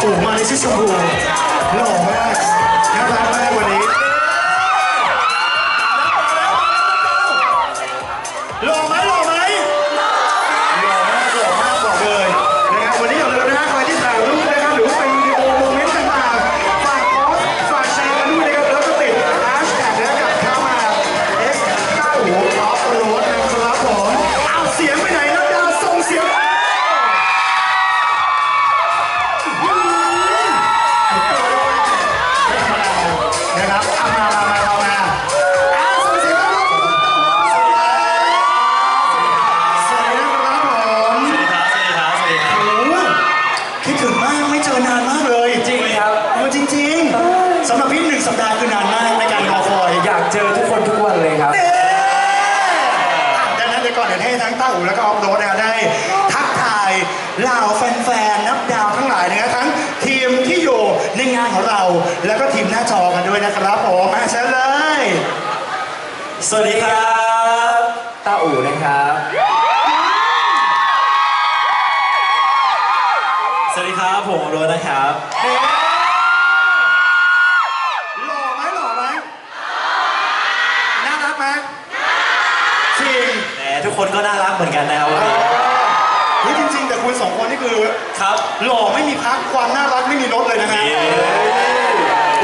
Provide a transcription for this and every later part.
โอ้มาในชุดชมพูหล่อมากน่ารักมากวันนี้ สวัสดีครับต้าอู่นะครับ สวัสดีครับผมโรจน์นะครับหล่อไหมหล่อไหมน่ารักไหมจริงแหมทุกคนก็น่ารักเหมือนกันนะครับวันนี้เฮ้ยจริง ๆ แต่คุณสองคนนี่คือครับหล่อไม่มีพักความน่ารักไม่มีลดเลยนะฮะ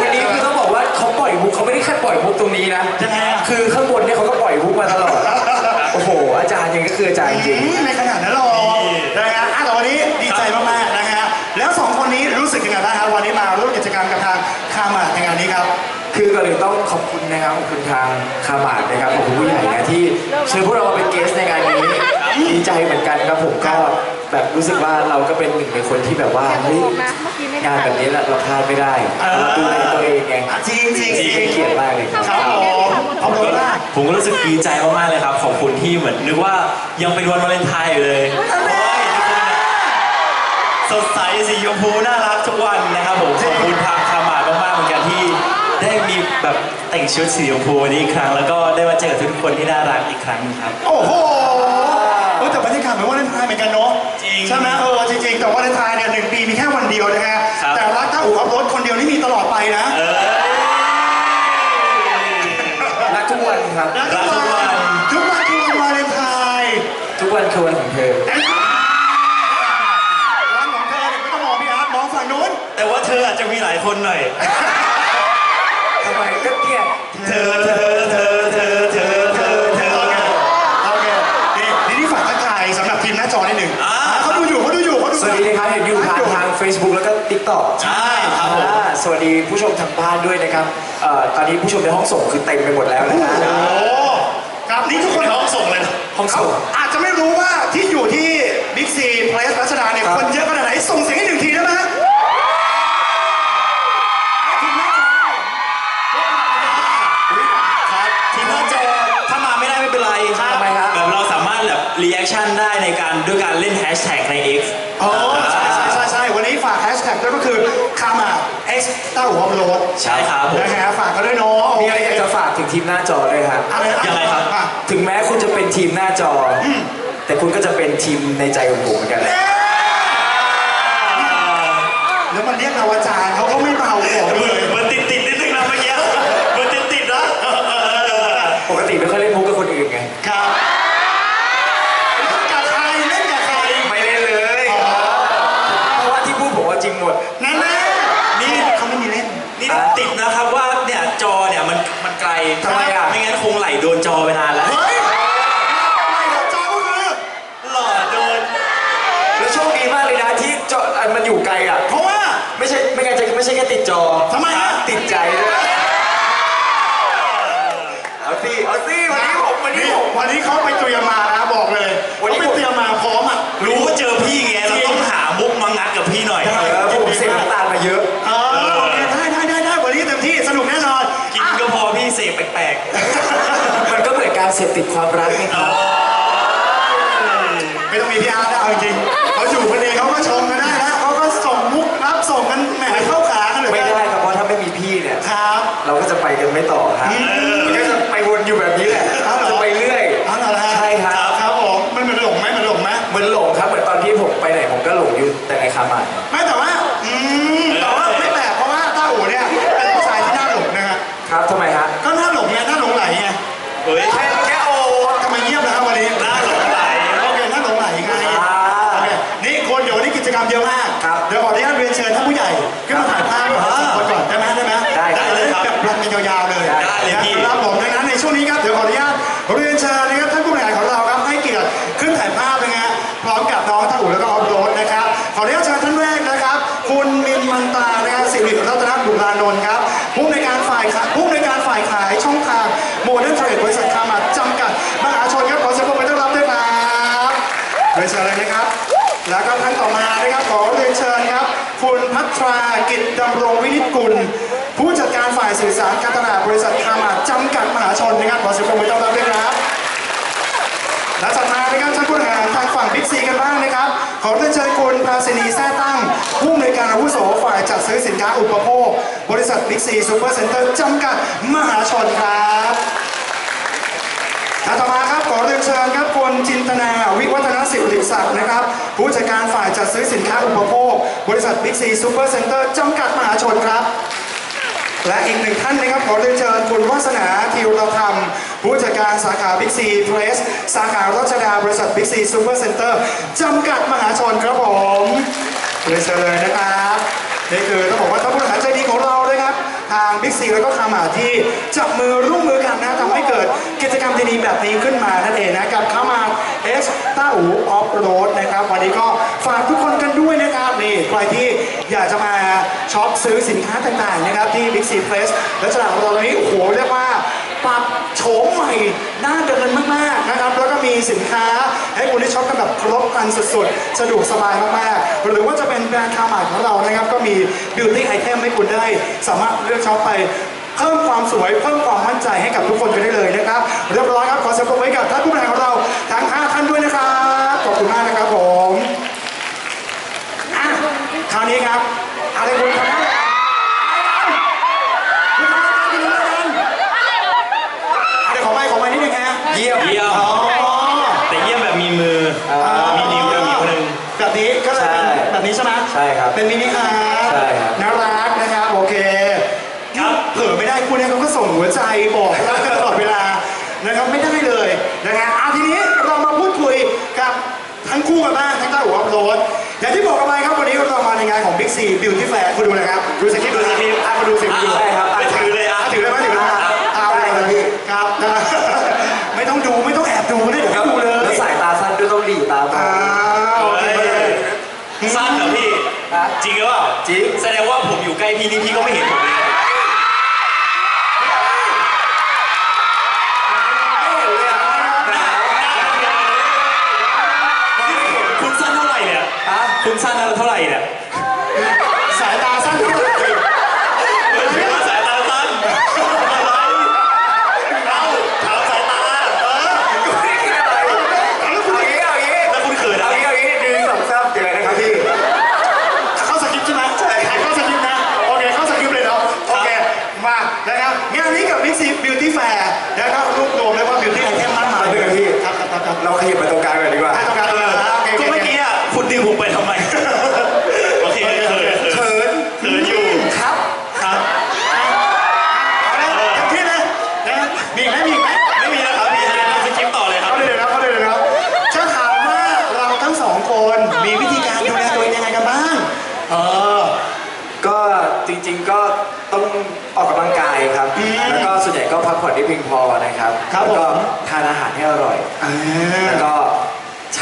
วันนี้คือต้องบอกว่าเขาปล่อยมุกเขาไม่ได้แค่ปล่อยมุกตรงนี้นะ ยังไงอะคือข้างบนเนี่ยเขาก็ปล่อยมุกมาตลอด โอ้โห อาจารย์ยังก็คืออาจารย์จริงอืมในขนาดนั้นหรอนะฮะอะแต่วันนี้ดีใจมากๆนะฮะแล้วสองคนนี้รู้สึกยังไงบ้างครับวันนี้มาร่วมกิจกรรมกับทางคามาในงานนี้ครับ คือก่อนอื่นต้องขอบคุณนะครับขอบคุณทางคามาดนะครับขอบคุณผู้ใหญ่นะที่เชิญพวกเรามาเป็นเกสในงานนี้ดีใจเหมือนกันครับผมก็แบบรู้สึกว่าเราก็เป็นหนึ่งในคนที่แบบว่าเฮ้ย งานแบบนี้เราพลาดไม่ได้เออเราดูแลตัวเองไงจริงจริงจริงเป็นเกียรติมากเลยครับครับผมเอาเลยว่าผมก็รู้สึกดีใจมากๆเลยครับ ขอบคุณที่เหมือนนึกว่ายังเป็นวันวาเลนไทน์อยู่เลยโอ้ยทุกคนเนี่ยสดใสสีชมพูน่ารักทุกวันนะครับผมขอบคุณทางคามาดมากๆเหมือนกันที่ได้มีแบบแต่งชุดสีชมพูวันนี้อีกครั้ง แล้วก็ได้มาเจอกับทุกคนที่น่ารักอีกครั้งหนึงครับ โอ้โหเออแต่บรรยากาศเหมือนวาเลนไทน์เหมือนกันเนาะจริง ใช่ไหมเออจริงๆแต่วาเลนไทน์เนี่ยหนึ่งปีมีแค่วันเดียวนะฮะครับ แต่รักถ้าอู่ขับรถคนเดียวนี่มีตลอดไปนะเออ รักทุกวันครับรักทุกวันทุกวันคือวันวาเลนไทน์ทุกวันคือวันของเธอ ร้านของเธอเนี่ยไม่ต้องมองพี่อาร์ตมองฝั่งนู้นแต่ว่าเธออาจจะมีหลายคนหน่อย ทำไมก็เนี่ยเธอเธอเธอ Facebook แล้วก็ TikTok ใช่ครับผมอ่าสวัสดีผู้ชมทางบ้านด้วยนะครับเอ่อตอนนี้ผู้ชมในห้องส่งคือเต็มไปหมดแล้วนะโอ้ฮะโหครับนี่ทุกคนในห้องส่งเลยนะห้องเขาส่งอาจจะไม่รู้ว่าที่อยู่ที่บิ๊กซีเพลสรัชดาเนี่ยครับ คนเยอะขนาดไหนส่งเสียงให้หนึ่งทีได้ไหมทีมหน้าจอครับทีมหน้าจอถ้ามาไม่ได้ไม่เป็นไรทำไมครับแบบเราสามารถแบบรีแอคชั่นได้ในการด้วยการเล่นแฮชแท็กใน X อ๋อใช่ใช่ใช่ใช่ วันนี้ฝากแฮชแท็กด้วยก็คือคามาเอ็กซ์ต้าหัวโรดใช่ครับผมนะฮะฝากกันด้วยเนาะมีอะไรอยากจะฝากถึงทีมหน้าจอด้วยครับอะไรนะยังไงครับ อะถึงแม้คุณจะเป็นทีมหน้าจออแต่คุณก็จะเป็นทีมในใจของผมเหมือนกัน แล้วมันเรียกเราอาจารย์เขาก็ไม่เบาบอกเลย มันติดติดๆนิดนึงนะเมื่อกี้มันติดติดๆนะ ปกติไม่ค่อยเล่นมุกกับคนอื่นไง ครับเล่นกับใครเล่นกับใคร ไม่เล่นเลย เพราะว่าที่พูดผมว่าจริงหมด นั่นแน่นี่เขาไม่มีเล่น นี่ ติดนะครับว่าเนี่ยจอเนี่ยมันมันไกลทำไมอะ ไม่งั้นคงไหลโดนจอไปนานแล้ว เฮ้ยไม่ครับจอก็คือหล่อโดน แล้วโชคดีมากเลยนะที่จออันมันอยู่ไกลอะ เพราะว่า ไม่ใช่ไม่งั้นจะไม่ใช่แค่ติดจอทำไมฮะ ติดใจด้วยเอาสิเอาสิวันนี้ผมวันนี้ผมวันนี้เขาไปเตรียมมานะบอกเลยวันนี้เขาไปเตรียมมาพร้อมอะ รู้ว่าเจอพี่ไงเราต้องหามุกมางัดกับพี่หน่อยเอาเสพติดความรักไหมครับ ไม่ต้องมีพี่อาร์ตนะจริงเขาอยู่คนเดียวเขาก็ชมกันได้นะเขาก็ส่งมุกรับส่งกันแหมเข้าขากันเลยไม่ได้ครับเพราะถ้าไม่มีพี่เนี่ย ครับเราก็จะไปกันไม่ต่อครับก็จะไปวนอยู่แบบนี้แหละจะไปเรื่อยอะนะใช่ครับ ครับผมมันเหมือนหลงไหมมันหลงไหมเหมือนหลงครับเหมือนตอนที่ผมไปไหนผมก็หลงอยู่แต่ในคาหมานไม่แต่ว่าอืมแต่ว่าไม่แปลกเพราะว่าต้าอู๋เนี่ยเป็นผู้ชายที่น่าหลงนะครับครับทำไมครับ ทรากิจดำรงวินิจกุล ผู้จัดการฝ่ายสื่อสารการตลาดบริษัทคามาจำกัดมหาชนนะครับขอเสียงปรบมือต้อนรับด้วยครับและจากมานะครับท่านผู้บริหารทางฝั่งบิ๊กซีกันบ้างนะครับ ขอเรียนเชิญคุณภาสินีแท้ตั้ง ผู้อำนวยการอาวุโสฝ่ายจัดซื้อสินค้าอุปโภค บริษัทบิ๊กซีซูเปอร์เซ็นเตอร์จำกัดมหาชนครับและต่อมาครับ ขอเรียนเชิญครับคุณจินตนาวิวัฒนสิริศักดิ์นะครับ ผู้จัดการฝ่ายจัดซื้อสินค้าอุปโภค บริษัทบิ๊กซีซูเปอร์เซ็นเตอร์จำกัดมหาชนครับ และอีกหนึ่งท่านนะครับ ขอเรียนเชิญคุณวัฒนาทิวเราธรรมผู้จัดการสาขาบิ๊กซีเพรสสาขารัชดาบริษัทบิ๊กซีซูเปอร์เซ็นเตอร์จำกัดมหาชนครับผมเรียนเชิญเลยนะครับนี่คือต้องบอกว่า ทางบิ๊กซีแล้วก็คามาที่จับมือร่วมมือกันนะทำให้เกิดกิจกรรมดีๆแบบนี้ขึ้นมานั่นเองนะกับคามาเอสต้าอูออฟโรดนะครับวันนี้ก็ฝากทุกคนกันด้วยนะครับนี่ใครที่อยากจะมาช็อปซื้อสินค้าต่างๆนะครับที่บิ๊กซีเพรสและตลาดของเราตอนนี้โอ้โหเรียกว่าปรับ โฉมใหม่น่าเดินมากๆนะครับ แล้วก็มีสินค้าให้คุณได้ช็อปกันแบบครบครันสุดๆ สะดวกสบายมากๆ หรือว่าจะเป็นแบรนด์คาหมาของเรานะครับ ก็มี beauty item ให้คุณได้ สามารถเลือกช็อปไปเพิ่มความสวยเพิ่มความมั่นใจให้กับทุกคนกันได้เลยนะครับ เรียบร้อยครับ ขอเสียงปรบมือกับท่านผู้บริหารของเราทั้ง5ท่านด้วยนะครับ ขอบคุณมากนะครับผมคราวนี้ครับอะไรคุณครับคุณทำอะไรกันคุณทำอะไรกันอะเดี๋ยวขอไมค์ขอไมค์นิดนึงฮะ เยี่ยม เยี่ยม อ๋อ แต่เยี่ยมแบบมีมือ มีนิ้วแบบนิ้วหนึ่ง แบบนี้ก็เลยเป็น ใช่ แบบนี้ใช่ไหม ใช่ครับ เป็นมินิฮาร์ท ใช่ครับ น่ารักนะครับโอเค ครับ เผลอไม่ได้คุณเนี่ยเขาก็ ส่งหัวใจบอกรักกันตลอดเวลานะครับไม่ได้เลยนะฮะอะทีนี้เรามาพูดคุยกับทั้งคู่กันบ้างทั้งเต้าหัวอัพโหลดอย่างที่บอกกันไปครับวันนี้เรามาในงานของ Big C Beauty Fair คุณดูนะครับดูสคริปต์ดูสคริปต์อะมาดูสิมาดูใช่ครับไปถือเลยอะอะถือได้ไหมถือได้ไหมเอาเลยครับพี่ครับนะไม่ต้องดูไม่ต้องแอบดูนะเดี๋ยวให้ดูเลยแล้วสายตาสั้นด้วยต้องหลีตาตาอ้าวโอเคสั้นเหรอพี่ฮะจริงหรือเปล่าจริงแสดงว่าผมอยู่ใกล้พี่นี่พี่ก็ไม่เห็นผมเลย คุณสั้นเท่าไหร่เนี่ย ฮะ คุณสั้นเท่าไหร่เนี่ย สายตาสั้นเท่าไหร่ เฮ้ยถือว่าสายตาสั้นอะไรเอ้าถามสายตา เออ แล้วคุณเขินอะไร เข้าสคริปต์ใช่ไหมใช่เข้าสคริปต์นะ โอเค เข้าสคริปต์เลยเนาะ โอเค มา นะครับ งานนี้กับ Big C Beauty Fair นะครับรวบรวมเรียกว่า Beauty Item มากมายเลยครับครับครับครับ เราขยับมาตรงกลางก่อนดีกว่า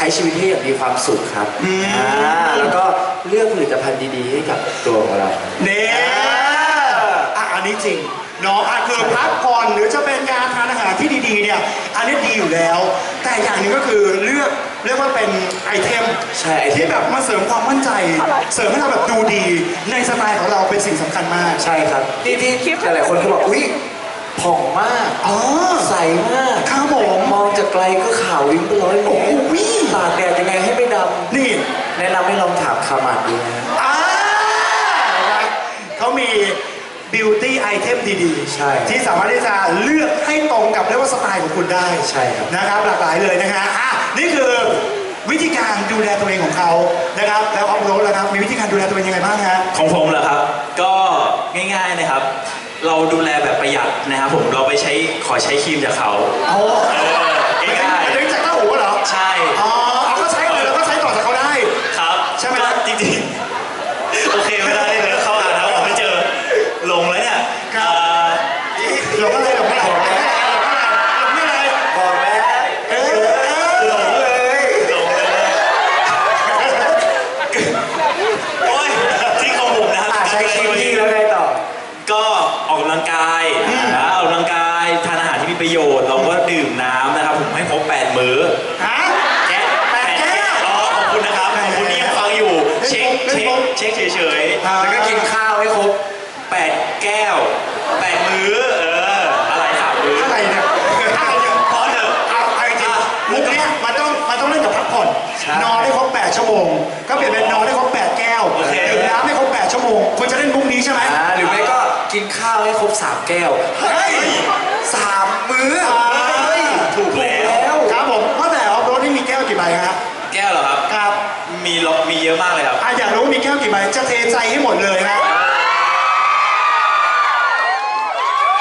ช้ชีวิตให้อย่างมีความสุขครับอืม อ่าแล้วก็เลือกผลิตภัณฑ์ดีๆให้กับตัวของเรา เนี่ยอะอันนี้จริงเนาะอะคือพักผ่อนหรือจะเป็นการทานอาหารที่ดีๆเนี่ย อันนี้ดีอยู่แล้ว แต่อย่างหนึ่งก็คือเลือกเรียกว่าเป็นไอเทมใช่ไอเทม ที่แบบมาเสริมความมั่นใจ เสริมให้เราแบบดูดีในสไตล์ของเราเป็นสิ่งสำคัญมากใช่ครับที่ที่หลายๆคนก็บอกอุ้ยผ่องมาก อ๋อใสมากครับผมมองจากไกลก็ขาววิ่งไปร้อยเมโอ้ตโหร ตากแดดยังไงให้ไม่ดนี่ำแนะนำให้ลองถามคามาดดูนะอ่าเขามี beauty item ดีๆ ใช่ ที่สามารถที่จะเลือกให้ตรงกับเรียกว่าสไตล์ของคุณได้ใช่ครับ นะครับ หลากหลายเลยนะฮะอะนี่คือวิธีการดูแลตัวเองของเขานะครับ แล้วออฟโรดแล้วครับ มีวิธีการดูแลตัวเองยังไงบ้างฮะ ของผมเหรอครับ ก็ง่ายๆนะครับ เราดูแลแบบประหยัดนะครับผม เราไปใช้ขอใช้ครีมจากเขาเอาเออง่ายเรื่องจากเต้าหูเหรอๆใช่ อ๋อ จริงๆ โอเคไม่ได้เลยเข้าอ่านแล้วผมไม่เจอลงแล้วเนี่ย ครับ เอ่อ หลงอะไรหลงอะไรหลงอะไรหลงอะไรหลงอะไร บอกแล้ว เออเออ หลงเลย ลงเลยโอ้ยที่ของผมนะครับ อะ แล้วก็กินข้าวให้ครบแปดแก้วแปดมื้อ เออ อะไรสามมื้อ อะไรเนี่ยอะไรเนี่ย พอเถอะ เอาเอาจริงๆมุกเนี้ยมันต้องมันต้องเล่นกับพักผ่อน ใช่ นอนให้ครบ8ชั่วโมง ก็เปลี่ยนเป็นนอนให้ครบ8แก้ว โอเค ดื่มน้ำให้ครบ8ชั่วโมงคุณจะเล่นมุกนี้ใช่ไหม อ่าหรือไม่ก็กิ นข้าวให้ครบสามแก้วเฮ้ยสามมื้อเฮ้ยถูกแล้ว ครับผมว่าแต่ออฟโรดนี่มีแก้วกี่ใบฮะแก้วเหรอครับ ครับมีล็อกมีเยอะมากเลยครับอะอยากรู้ว่ามีแก้วกี่ใบจะเทใจให้หมดเลยฮะ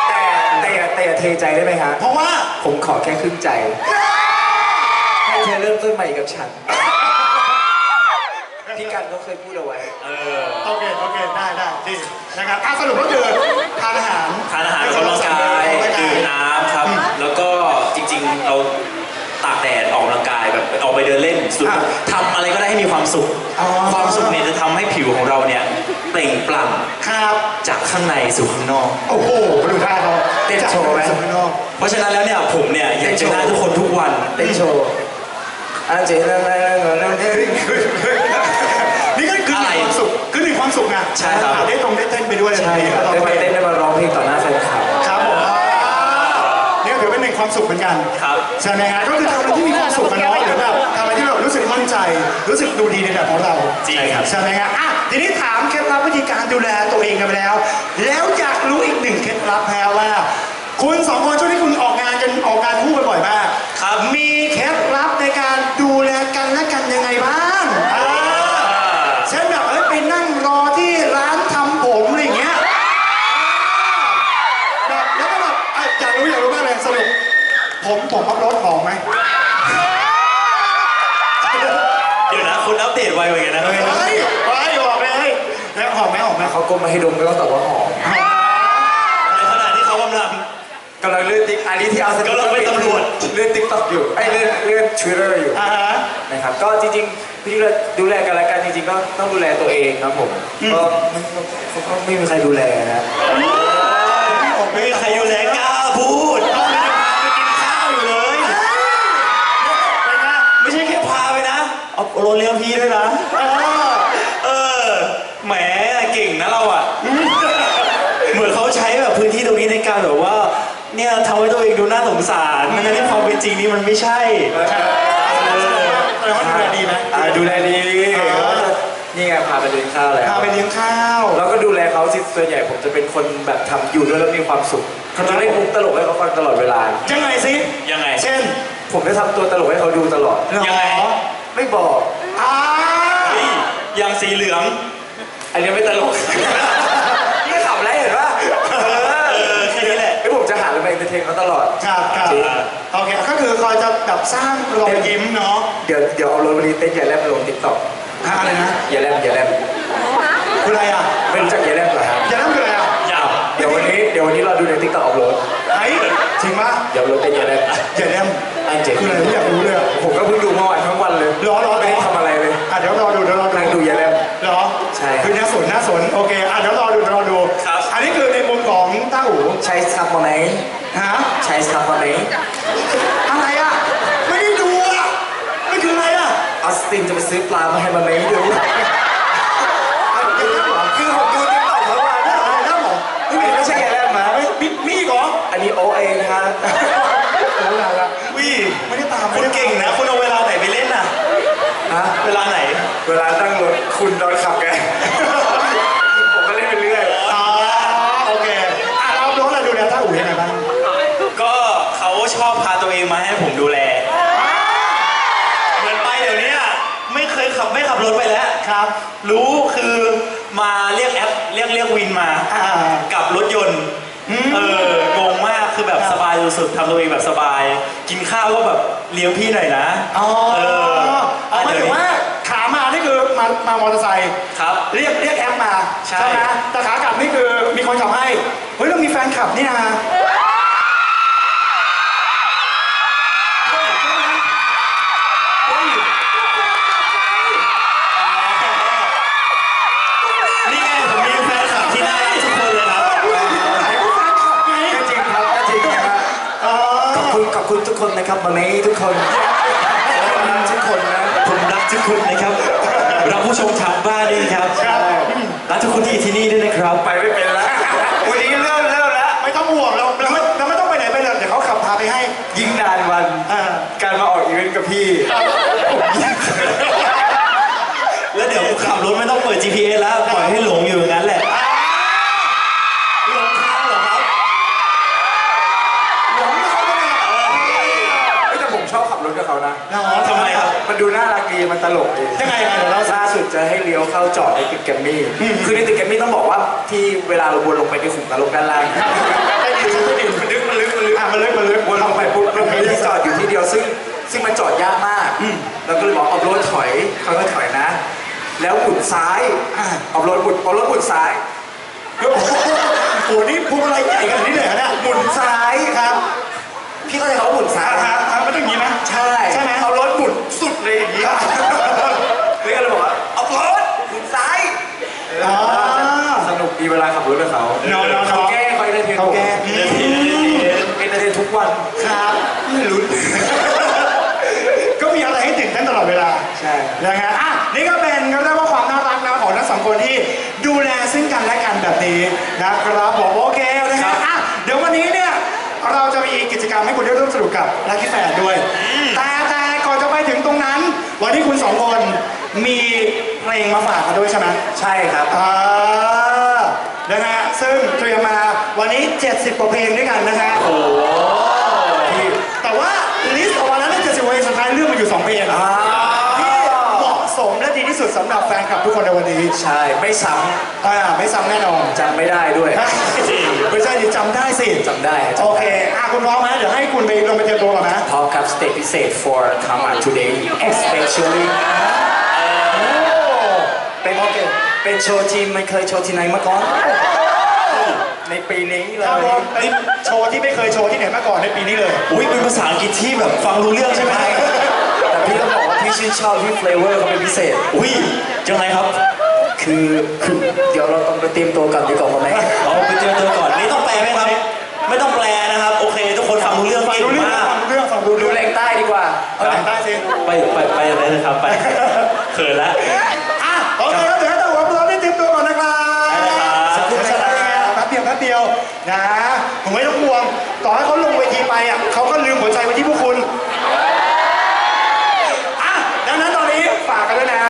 แต่แต่อย่าแต่อย่าเทใจได้ไหมฮะเพราะว่าผมขอแค่ครึ่งใจ ให้เธอเริ่มต้นใหม่กับฉัน พี่กันเขาเคยพูดเอาไว้ เออ โอเค โอเค ได้ได้ดีนะครับอะสรุปก็คือทานอาหาร ทานอาหารออกกำลังกายดื่มน้ำครับ แล้วก็จริงๆเราตากแดดออกกำลังกายแบบออกไปเดินเล่นสุดทำอะไรก็ได้ให้มีความสุขความสุขเนี่ยจะทำให้ผิวของเราเนี่ยเปล่งปลั่งครับจากข้างในสู่ข้างนอก โอ้โหมาดูท่าเขาเต้นโชว์ไหม จากข้างนอก เพราะฉะนั้นแล้วเนี่ยผมเนี่ยอยากเจอหน้าทุกคนทุกวัน เต้นโชว์อาเจนอะไรอะไรอะไรนี่ก็ คือหนึ่งความสุขคือหนึ่งความสุขไงใช่ครับ ได้ตรงได้เต้นไปด้วยใช่ครับได้มาเต้นได้มาร้องเพลงต่อหน้าแฟนคลับ ครับผมนี่ก็ถือเป็นหนึ่งความสุขเหมือนกันครับ ใช่ไหมฮะก็คือทำอะไรที่มีความสุขกันเนาะหรือแบบทำอะไรที่เรารู้สึกมั่นใจ รู้สึกดูดีในแบบของเราจริงครับ ใช่ไหมฮะอะทีนี้ถามเคล็ดลับวิธีการดูแลตัวเองกันไปแล้ว แล้วอยากรู้อีกหนึ่งเคล็ดลับฮะว่า คุณสองคนช่วงที่คุณออกงานกันออกงานคู่กันบ่อยมากครับมีเคล็ดลับในการดูแลกันและกันยังไงบ้างอ่าเช่นแบบเอ้ยไปนั่งรอที่ร้านทำผมอะไรอย่างเงี้ยแบบแล้วก็แบบอะอยากรู้อยากรู้มากเลยสรุปผมผมขับรถหอมไหม เดี๋ยวนะคุณอัปเดตไวเหมือนกันนะเฮ้ยเฮ้ยไปบอกเลยแล้วหอมไหมหอมไหมเขาก้มมาให้ดมก็ต้องตอบว่าหอมในขณะที่เขากำลังกำลังเลื่อนติ๊กอันนี้ที่เอาสกำลังไปตำรวจเลื่อนติ๊กต็อกอยู่ไอ้เลื่อนเลื่อนทวิตเตอร์อยู่นะครับก็จริงๆพี่ดูแลกันและกันจริงๆก็ต้องดูแลตัวเองครับผมก็ไม่ก็ไม่มีใครดูแลนะไม่มีใครดูแลกล้าพูดเอาไปกินข้าวอยู่เลย ไปนะ ไม่ใช่แค่พาไปนะ เอาโรเลี้ยวพี่ด้วยนะเออเออแหมเก่งนะเราอะ เหมือนเขาใช้แบบพื้นที่ตรงนี้ในการแบบว่า เนี่ยทำให้ตัวเองดูน่าสงสารทั้งๆที่ความเป็นจริงนี่มันไม่ใช่แล้วเขาดูแลดีไหมอ่าดูแลดีอ่านี่ไงพาไปเลี้ยงข้าวแล้วพาไปเลี้ยงข้าวแล้วก็ดูแลเขาสิส่วนใหญ่ผมจะเป็นคนแบบทำอยู่ด้วยแล้วมีความสุขเขาจะเล่นมุกตลกให้เขาฟังตลอดเวลายังไงสิยังไง เช่น ผมจะทำตัวตลกให้เขาดูตลอดหรอยังไง ไม่บอกอ่าเฮ้ยอย่างสีเหลือง อันนี้ไม่ตลก นี่ขำแล้วเห็นปะเอเออแค่นี้แหละ ไอ้ผมจะหาอะไรมาเอนเตอร์เทนเขาตลอด ครับครับจริง โอเคก็คือคอยจะแบบสร้างรอยยิ้มเนาะเดี๋ยวเดี๋ยวเอาโรถวันนี้เต้นอย่าแลบลงติ๊กต็อกฮะอะไรนะอย่าแลบอย่าแลบคืออะไรอะไม่รู้จักอย่าแลบเหรอครับอย่าเล่าคืออะไรอะยาว เดี๋ยววันนี้เดี๋ยววันนี้เราดูในติ๊กต็อกเอาโรถไอ้ จริงปะเดี๋ยวโรถเต้นอย่าแลบอย่าเล่มอันเจ๋งคืออะไรไม่อยากรู้เลยอะผมก็เพิ่งดูเมื่อวานทั้งวันเลยรอรอรไม่อได้ทำอะไรเลยอะเดี๋ยวรอดูเดี๋ยวรอดูนั่งดูอย่าแลบเหรอใช่คือน่าสนน่าสนโอเคอะเดี๋ยวรอดูเดี๋ยวรอดูครับอันนี้คือในมุมของต้าหูใช้ซับมาไหมฮะใช้ซับมาไหมอะไรอะไม่ได้ดูอะไม่คืออะไรอะออสตินจะไปซื้อปลามาให้มาไหมดู อีกเหรออันนี้โอเองฮะโอ้ยละวิไม่ได้ตามคุณเก่งนะ คุณเอาเวลาไหนไปเล่นน่ะ ฮะ เวลาไหน เวลาตั้งรถคุณนอนขับไง ผมก็เล่นไปเรื่อย อ๋อโอเคอะเรารู้เราดูแลต้าหูยังไงบ้าง ก็เขาชอบพาตัวเองมาให้ผมดูแล เหมือนไปเดี๋ยวนี้ไม่เคยขับไม่ขับรถไปแล้ว ครับ รู้คือมาเรียกแอปเรียกเรียกวินมา อ่า กับรถยนต์อืม เอองงมากคือแบบครับสบายสุดๆทำตัวเองแบบสบาย กินข้าวก็แบบเลี้ยงพี่หน่อยนะอ๋อเออเอาหมายถึงว่าขามานี่คือมามามอเตอร์ไซค์ครับ เรียกเรียกแอปมาใช่ ไหมแต่ขากลับนี่คือมีคนขับให้ เฮ้ยเรามีแฟนคลับนี่นะ คุณขอบคุณทุกคนนะครับวันนี้ทุกคนทุกคนนะผมรักทุกคนนะครับรักผู้ชมทางบ้านด้วยครับครับแรักทุกคนที่อยู่ที่นี่ด้วยนะครับ ไปไม่เป็นแล้ววันนี้เริ่มเริ่มแล้วไม่ต้องห่วงเราเราไม่เราไม่ต้องไปไหนไปเลยเดี๋ยวเขาขับพาไปให้ ยิ่งนานวันอ่าการมาออกอีเวนต์กับพี่ แล้วเดี๋ยวขับรถไม่ต้องเปิด GPS แล้วปล่อยให้หลงอยู่อย่างนั้นแหละ บรถกับเขานะเนาะทำไมครับ มันดูน่ารักดีมันตลกดียังไงยังไงเดี๋ยวเราล่าสุดจะให้เลี้ยวเข้าจอดในตึกแกรมมี่ คือในตึกแกรมมี่ต้องบอกว่าที่เวลาเราวนลงไปในขุมนรกด้านล่างใต้ดินใต้ดินมันลึกมันลึกมันลึกอะมันลึกมันลึกวนลงไปปุ๊บมันมีที่จอดอยู่ที่เดียวซึ่ง ซึ่งมันจอดยากมากเราก็เลยบอกเอารถถอยเขาก็ถอยนะ แล้วหมุนซ้ายเอารถหมุนเอารถหมุนซ้ายโอ้โหโอ้โหนี่พวงอะไรใหญ่ขนาดนี้เลยเหรอเนี่ยหมุนซ้ายครับ พี่เข้าใจเขาหมุนซ้ายอ่านะฮะอ่ามันต้องอย่างนี้ไหมใช่ใช่ไหมเอารถหมุนสุดเลยอย่างนี้เลยก็เลยบอกว่าเอารถหมุนซ้ายอ๋อ สนุกดีเวลาขับรถกับเขาเนาะเนาะเขาเนาะแก้เขาเอนเตอร์เทนเขาแก้ผมเอนเตอร์เทนทุกวันครับไม่รู้ก็มีอะไรให้ตื่นเต้นตลอดเวลาใช่ นะฮะอะนี่ก็เป็นก็เรียกว่าความน่ารักนะของทั้งสองคนที่ดูแลซึ่งกันและกันแบบนี้นะครับผมโอเคนะฮะอะเดี๋ยววันนี้เนี่ยเราจะ มีกิจกรรมให้คุณได้ร่วมสนุกกับลักกี้แฟนด้วย แต่แต่ก่อนจะไปถึงตรงนั้น วันนี้คุณสองคนมีเพลงมาฝากกันด้วยใช่ไหมใช่ครับอ่านะฮะซึ่งเตรียมมาวันนี้ 70กว่าเพลงด้วยกันนะฮะโอ้โหแต่ว่าลิสต์ออกมาแล้วเนี่ย70เพลงสุดท้ายเลือกมาอยู่ 2 เพลงอ่า ที่เหมาะสมและดีที่สุดสำหรับแฟนคลับทุกคนในวันนี้ใช่ ไม่ซ้อ่าไม่ซ้ำแน่นอนำจำไม่ได้ด้วย จริง ไม่ใช่ดิจำได้สิจำได้ โอเคอะคุณพร้อมไหมเดี๋ยวให้คุณไปลงไปเตรียมตัวก่อนนะ พร้อมครับสเตจพิเศษ for come on today especially เป็นโอเคเป็นโชว์ทีมไม่เคยโชว์ที่ไหนมาก่อน ในปีนี้เลครับผมยเป็นโชว์ที่ไม่เคยโชว์ที่ไหนมาก่อนในปีนี้เลย อุ้ยเป็นภาษาอังกฤษที่แบบฟังรู้เรื่องใช่ไหมแต่พี่ต้องบอกว่าพี่ชื่นชอบที่ flavor เขาเป็นพิเศษ อุ้ยยังไงครับคือคือเดี๋ยวเราต้องไปเตรียมตัวกันดีกว่าไหม เอาไปเจอตัวก่อนนี่ต้องแป ลไหมครับ ไม่ต้องแปลนะครับ โอเค ทุกคนฟังรู้เรื่องฟังเก่งรู้เรื่องมาก ฟังรู้เรื่องฟังรู้ดูเรื่องแรงใต้ดีกว่า เอาแต่งได้สิไปไปไปเลยนะครับไปเขินแล้วอะโอเคครับเดี๋ยวให้ตัวผมพร้อมได้เตรียมตัวก่อนนะครับได้เลยครับสักครู่นะครับแป๊บเดียวแป๊บเดียวนะผมไม่ต้องห่วง ต่อให้เขาลงเวทีไปอะเขา